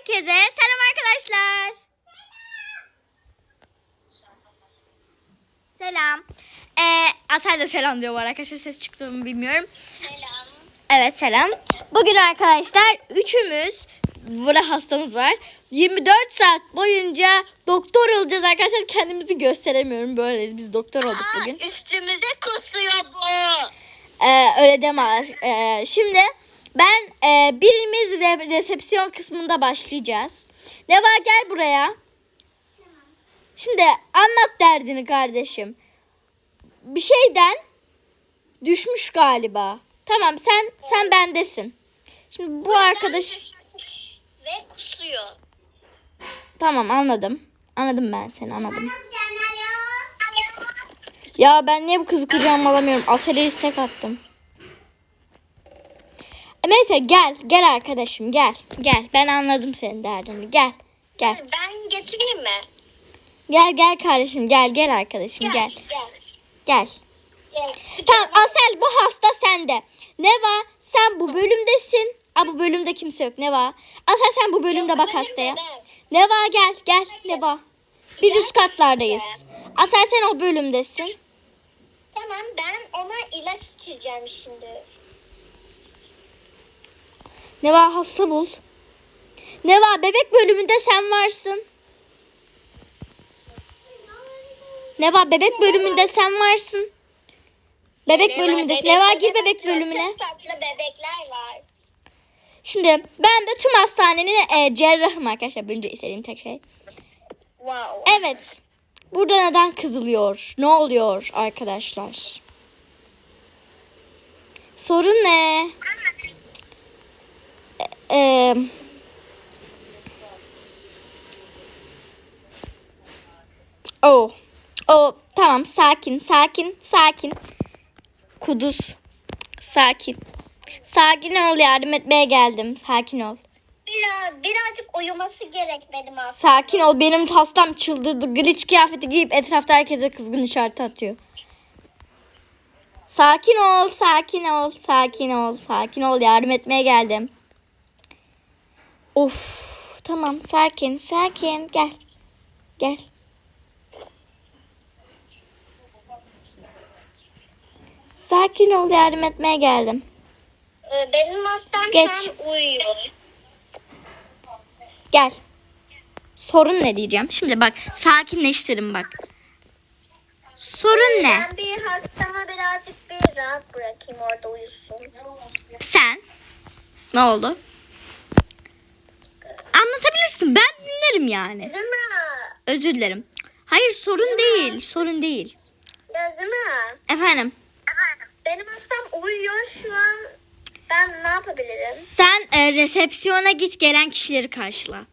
Herkese selam arkadaşlar. Selam. Ee, Asel de selam diyor arada arkadaşlar ses çıktı mı bilmiyorum. Selam. Evet selam. Bugün arkadaşlar üçümüz burada hastamız var. 24 saat boyunca doktor olacağız arkadaşlar. Kendimizi gösteremiyorum. Böyleyiz. Biz doktor olduk Aa, bugün. üstümüze kusuyor bu. Ee, öyle deme. Ee, şimdi ben e, birimiz re- resepsiyon kısmında başlayacağız. Neva gel buraya. Şimdi anlat derdini kardeşim. Bir şeyden düşmüş galiba. Tamam sen sen bendesin. Şimdi bu arkadaş Ve kusuyor. tamam anladım. Anladım ben seni anladım. Ya ben niye bu kızı kucağıma alamıyorum? Asel'e istek attım. Neyse gel. Gel arkadaşım gel. Gel. Ben anladım senin derdini. Gel. Gel. Ben getireyim mi? Gel gel kardeşim gel. Gel arkadaşım gel. Gel. Gel. Gel. Tamam Asel bu hasta sende. Neva sen bu bölümdesin. Aa bu bölümde kimse yok. Neva. Asel sen bu bölümde bak hastaya. Neva gel gel Neva. Biz üst katlardayız. Asel sen o bölümdesin. Tamam ben ona ilaç içeceğim şimdi. Neva hasta bul. Neva bebek bölümünde sen varsın. Neva bebek bölümünde sen varsın. Bebek bölümündesin. Neva gir bebek bölümüne. Çok tatlı bebekler var. Şimdi ben de tüm hastanenin e, cerrahım arkadaşlar. Önce istediğim tek şey. Wow. Evet. Burada neden kızılıyor? Ne oluyor arkadaşlar? Sorun ne? E, e, oh. Oh, tamam sakin, sakin, sakin. Kuduz. Sakin. Sakin ol yardım etmeye geldim. Sakin ol. Biraz, birazcık uyuması gerek benim aslında. Sakin ol. Benim hastam çıldırdı. Glitch kıyafeti giyip etrafta herkese kızgın işareti atıyor. Sakin ol, sakin ol, sakin ol, sakin ol. Yardım etmeye geldim. Of. Tamam, sakin, sakin. Gel. Gel. Sakin ol, yardım etmeye geldim. Ee, Benim hastam Geç. şu an uyuyor. Gel. Sorun ne diyeceğim? Şimdi bak, sakinleştirin bak. Sorun ne? Ben bir hastama birazcık bir rahat bırakayım orada uyusun. Sen ne oldu? Anlatabilirsin. Ben dinlerim yani. Özür dilerim. Hayır sorun değil. Sorun değil. Ya Zümra. Efendim Benim hastam uyuyor şu an. Ben ne yapabilirim? sen e, resepsiyona git gelen kişileri karşıla.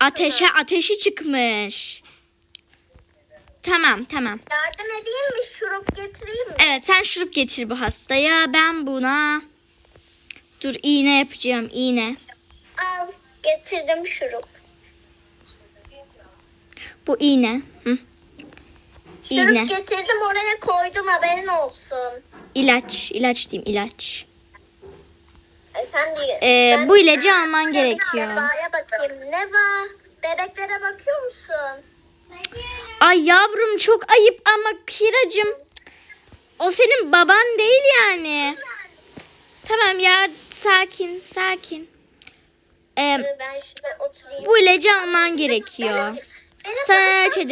Ateşe ateşi çıkmış. Tamam tamam. Yardım edeyim mi? Şurup getireyim mi? Evet sen şurup getir bu hastaya. Ben buna dur iğne yapacağım iğne. Getirdim şurup. Bu iğne. Hı. Şurup İğne. getirdim oraya koydum haberin olsun. İlaç. ilaç diyeyim ilaç. E sen de Ee, Ben- bu ilacı alman gerekiyor. Neva'ya bakayım. Neva. Bebeklere bakıyor musun? Ay yavrum çok ayıp ama Kiracım. O senin baban değil yani. Tamam ya sakin sakin. Oturayım. bu ilacı alman gerekiyor. Sana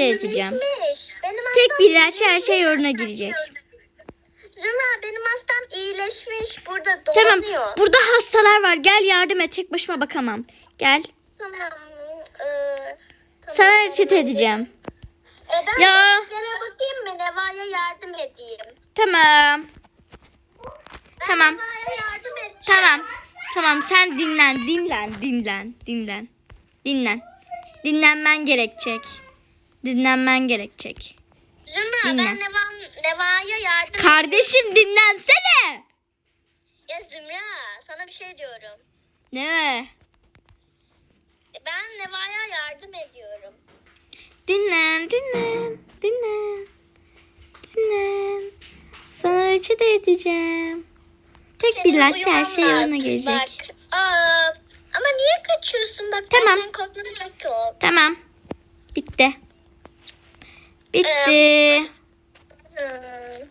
yazacağım. iyileşmiş. Benim Tek bir ilaç her şey yoluna girecek. Zümra benim hastam iyileşmiş. Burada Tamam dolanıyor. burada hastalar var gel yardım et tek başıma bakamam. Gel Tamam. Ee, tamam. sana reçete edeceğim. E ben Ya. bakayım mı? Neva'ya yardım edeyim. Tamam. Ben Tamam. Yardım edeceğim. Tamam. Tamam sen dinlen, dinlen, dinlen, dinlen. Dinlen. Dinlenmen gerekecek. Dinlenmen gerekecek. Zümra ben Neva, Neva'ya yardım Kardeşim dinlensene. Ya Zümra sana bir şey diyorum. Ne? E, Ben Neva'ya yardım ediyorum. Dinlen, dinlen, dinlen. Dinlen. Sana reçete edeceğim. Tek bir ilaç her şey yoluna girecek. Bak. Aa, ama niye kaçıyorsun? bak Tamam. benden korkmanız yok. Tamam. Bitti. Bitti. Hmm.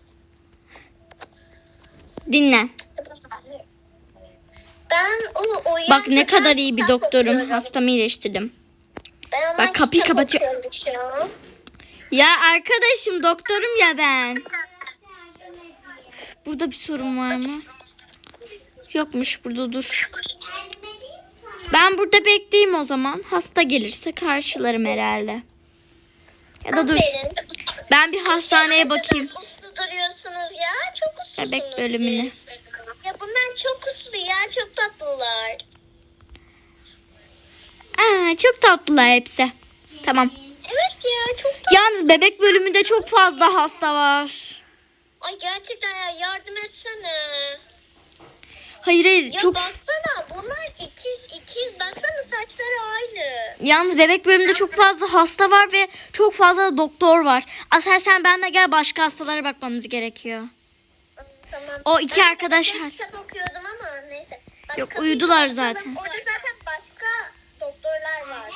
Dinlen. Ben o uyuyan Bak ne kadar iyi bir doktorum. okuyorum. Hastamı iyileştirdim. Ben Bak, kapıyı kapatıyor. Ya arkadaşım doktorum ya ben. Burada bir sorun var mı? Yokmuş burada dur. Ben burada bekleyeyim o zaman. Hasta gelirse karşılarım herhalde. Ya da dur. Ben bir hastaneye bakayım. Uslu duruyorsunuz ya. Çok uslusunuz. Bebek bölümüne. Ya bunlar çok uslu ya. Çok tatlılar. Aa, çok tatlılar hepsi. Tamam. Evet ya çok tatlı. Yalnız bebek bölümünde çok fazla hasta var. Ay gerçekten ya yardım etsene. Hayır hayır Ya çok... baksana bunlar ikiz ikiz. Baksana saçları aynı. Yalnız bebek bölümünde çok fazla hasta var ve çok fazla da doktor var. Asel sen benimle gel başka hastalara bakmamız gerekiyor. Tamam. O iki Ben arkadaş- kitap okuyordum ama neyse. Bak, Yok, uyudular zaten. Orada zaten başka doktorlar var.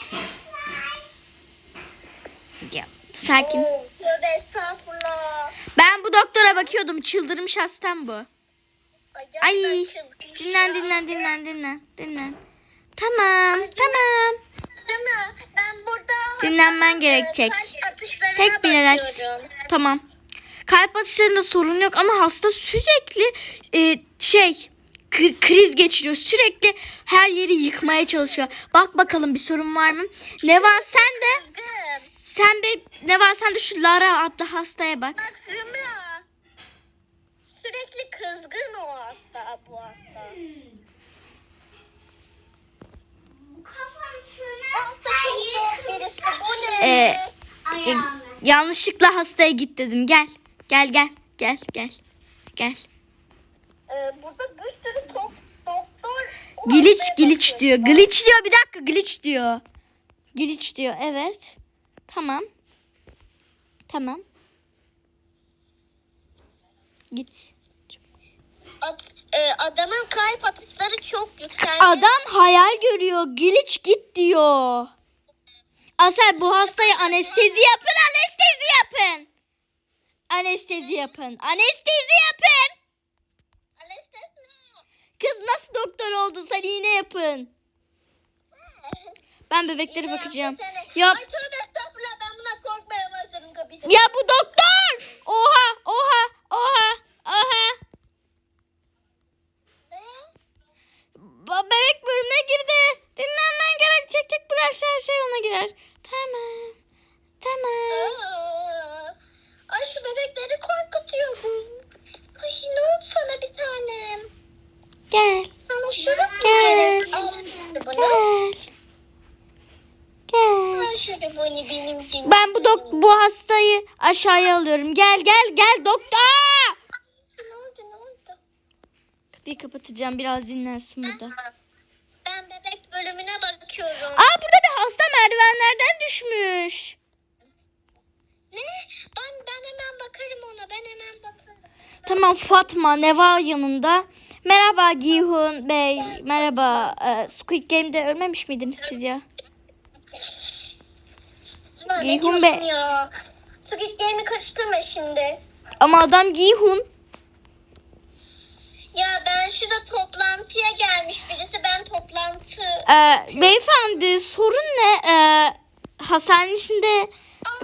Ya, sakin. Oo, tövbe estağfurullah. Ben bu doktora bakıyordum. Çıldırmış hastam bu. Ay, dinlen dinlen dinlen dinlen dinlen. Tamam tamam. Ben burada Dinlenmen hastanın, gerekecek. Tek bir ilaç. Tamam. Kalp atışlarında sorun yok ama hasta sürekli e, şey kri- kriz geçiriyor. Sürekli her yeri yıkmaya çalışıyor. Bak bakalım bir sorun var mı? Nevan sen de sen de Nevan sen de şu Lara adlı hastaya bak. Bak Zümra. Sürekli kızgın o hasta bu hasta. Ee, E, yanlışlıkla hastaya git dedim. Gel. Gel gel. Gel gel. Gel. Ee, burada bir sürü tok, doktor. Glitch glitch diyor. Glitch diyor. Bir dakika glitch diyor. Glitch diyor. Evet. Tamam. Tamam. Git. Ad- e, adamın kalp atışları çok yükseldi. Adam hayal görüyor. Glitch git diyor. Asel bu hastaya anestezi yapın. Anestezi yapın. Anestezi yapın. Anestezi yapın. Kız nasıl doktor oldun sen iğne yapın. Ben bebeklere bakacağım. Ya Ay tövbe estağfurullah ben buna korkmaya başladım kapıyı. ya bu doktor. Oha oha oha oha. Ne? Ba- Bebek bölümüne girdi. Dinlenmen gerekecek. Tek bulaş her şey ona girer. Tamam. Tamam. Aa, Ay şu bebekleri korkutuyor bu. Ay ne oldu sana bir tanem? Gel. Sana şurup Gel. gerek. Al şimdi bunu. Gel. Gel. Al şöyle bunu benim için. Ben bu dok bu hastayı aşağıya alıyorum. Gel gel gel doktor. Ne oldu ne oldu? Kapıyı kapatacağım. Biraz dinlensin burada. Ben bebek bölümüne bakıyorum. Aa burada bir hasta merdivenlerden düşmüş. Ne? Ben ben hemen bakarım ona. Ben hemen bakarım. Tamam Fatma Neva yanında. Merhaba Gihun Bey. Merhaba. Ee, Squid Game'de ölmemiş miydiniz siz ya? Sıla, ne Ceyhun diyorsun Bey. ya? Squid Game'i karıştırma şimdi. Ama adam Gihun. Ya ben şurada toplantıya gelmiş birisi. Ben toplantı... Ee, beyefendi sorun ne? Ee, hastanenin içinde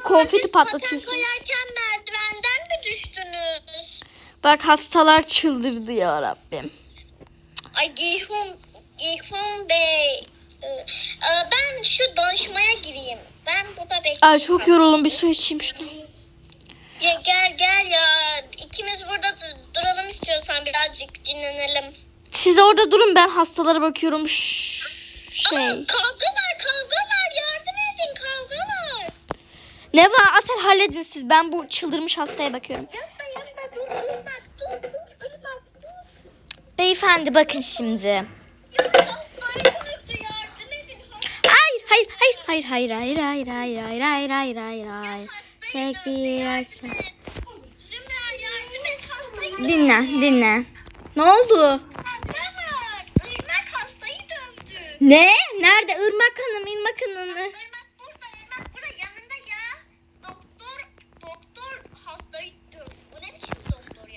konfeti siz patlatıyorsunuz. paten koyarken merdivenden mi düştünüz? Bak hastalar çıldırdı ya Rabbim. Ay Geyhun, Geyhun Bey. Ee, ben şu danışmaya gireyim. Ben burada bekliyorum. Ay çok yoruldum bir su içeyim şunu. Ya gel gel ya. İkimiz burada dur- duralım istiyorsan birazcık dinlenelim. Siz orada durun ben hastalara bakıyorum. Şşş, şey. Aa, kavgalar kavgalar yardım edin kavgalar. Neva Asel halledin siz. Ben bu çıldırmış hastaya bakıyorum. Yapma yapma dur dur bak dur dur dur bak dur. Beyefendi bakın şimdi. Ya hastayı unuttu yardım edin. Hayır, hayır, hayır, hayır, hayır, hayır, hayır, hayır, hayır, hayır, hayır. Tek bir hastayı Dinle, dinle. Ne oldu? Ne? Nerede? Irmak Hanım, Irmak Hanım.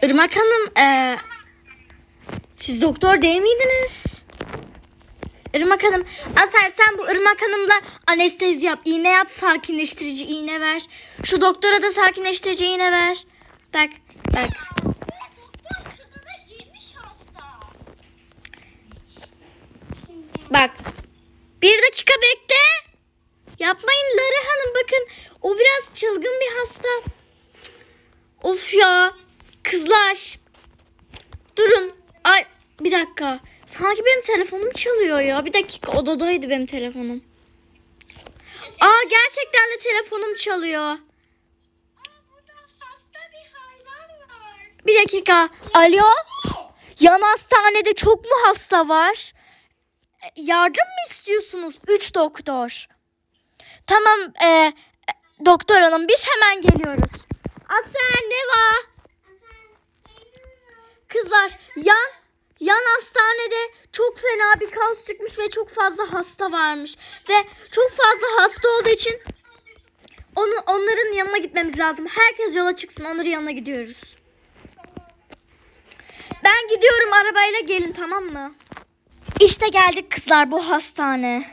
Irmak Hanım, eee, siz doktor değil miydiniz? Irmak Hanım, Asel sen bu Irmak Hanım'la anestezi yap, iğne yap, sakinleştirici iğne ver. Şu doktora da sakinleştirici iğne ver. Bak, bak. Bak. Bir dakika bekle. Yapmayın Lara Hanım bakın. O biraz çılgın bir hasta. Of ya. Kızlar. Durun. Ay bir dakika. Sanki benim telefonum çalıyor ya. Bir dakika odadaydı benim telefonum. Aa gerçekten de telefonum çalıyor. Bir dakika. Alo. Yan hastanede çok mu hasta var? Yardım mı istiyorsunuz? Üç doktor. Tamam e, doktor hanım biz hemen geliyoruz. Asel ne var? Kızlar yan yan hastanede çok fena bir kas çıkmış ve çok fazla hasta varmış. Ve çok fazla hasta olduğu için onu, onların yanına gitmemiz lazım. Herkes yola çıksın onların yanına gidiyoruz. Ben gidiyorum arabayla gelin tamam mı? İşte geldik kızlar bu hastane.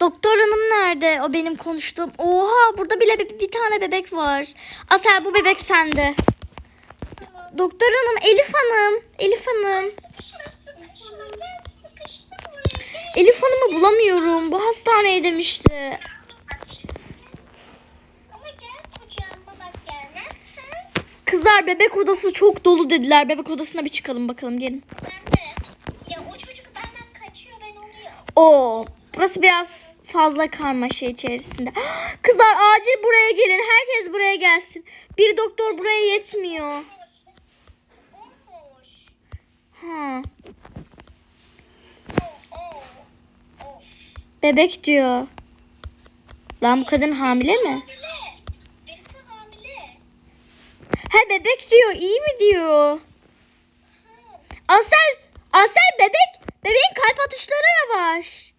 Doktor hanım nerede? O benim konuştuğum. Oha burada bile bir, bir tane bebek var. Asel bu bebek sende. Doktor hanım Elif hanım. Elif hanım. Elif hanımı bulamıyorum. Bu hastaneye demişti. Kızlar bebek odası çok dolu dediler. Bebek odasına bir çıkalım bakalım gelin. o burası biraz fazla karmaşa içerisinde. Kızlar acil buraya gelin. Herkes buraya gelsin. Bir doktor buraya yetmiyor. Oh. bebek diyor. Lan bu kadın hamile mi? Ha bebek diyor. iyi mi diyor? Asel, Asel bebek. Bebeğin kalp atışları yavaş.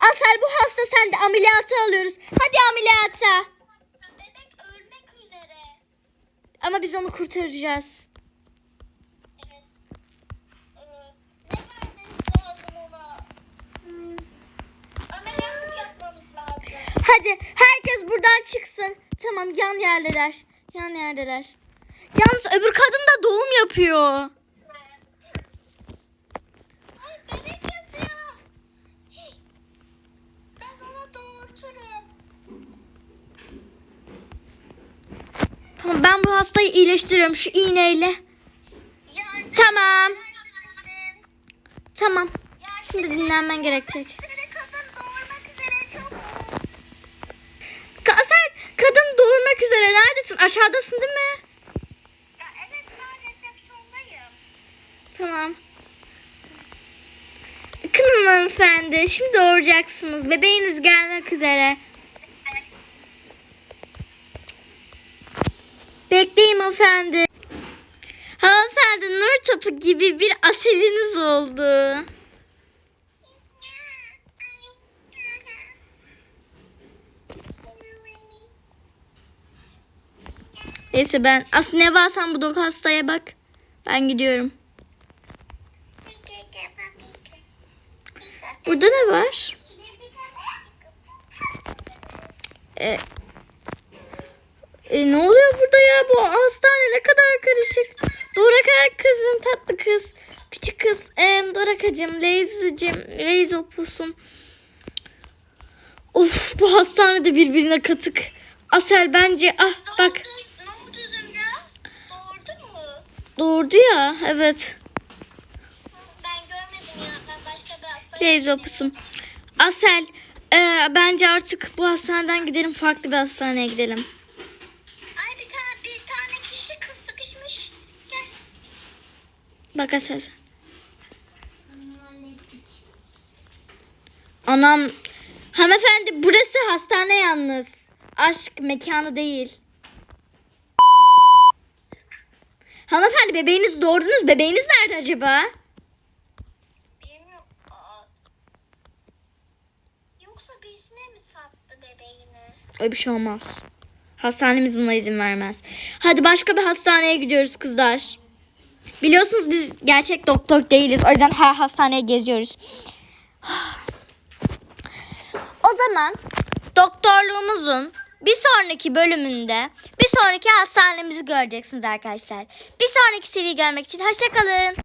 Asel bu hasta sende ameliyata alıyoruz. Hadi ameliyata. Bebek ölmek üzere. Ama biz onu kurtaracağız. Evet. Hmm. Hadi herkes buradan çıksın. Tamam yan yerdeler. Yan yerdeler. Yalnız öbür kadın da doğum yapıyor. Ay bebek yatıyor. Hey, Ben ona doğurturum. Tamam ben bu hastayı iyileştiriyorum şu iğneyle. Yardım Tamam. Tamam. Şimdi dinlenmen gerekecek. Üzere kadın doğurmak üzere. Neredesin? Aşağıdasın değil mi? Ya evet ben resepsiyondayım. Tamam. Bakın hanımefendi. Şimdi doğuracaksınız. Bebeğiniz gelmek üzere. Bekleyin hanımefendi. Hanımefendi nur topu gibi bir aseliniz oldu. Neyse ben aslında ne varsan bu dok hastaya bak. Ben gidiyorum. Burada ne var? E, e, ne oluyor burada ya? Bu hastane ne kadar karışık. Doraka kızım tatlı kız. Küçük kız. E, Dorakacığım, Leyzicim, Leyzopus'um. Of bu hastane de birbirine katık. Asel bence ah bak Ne oldu Zümra? Doğurdu mu? doğurdu ya evet. Ben görmedim ya. Ben başka bir hastayım. Leyzopus'um. Asel e, bence artık bu hastaneden gidelim farklı bir hastaneye gidelim. Bak ses. Anam. Hanımefendi burası hastane yalnız. Aşk mekanı değil. Hanımefendi bebeğiniz doğurdunuz. Bebeğiniz nerede acaba? Yoksa birisine mi sattı bebeğini? Öyle bir şey olmaz. Hastanemiz buna izin vermez. Hadi başka bir hastaneye gidiyoruz kızlar. Biliyorsunuz biz gerçek doktor değiliz. O yüzden her hastaneye geziyoruz. O zaman doktorluğumuzun bir sonraki bölümünde bir sonraki hastanemizi göreceksiniz arkadaşlar. Bir sonraki seriyi görmek için hoşçakalın.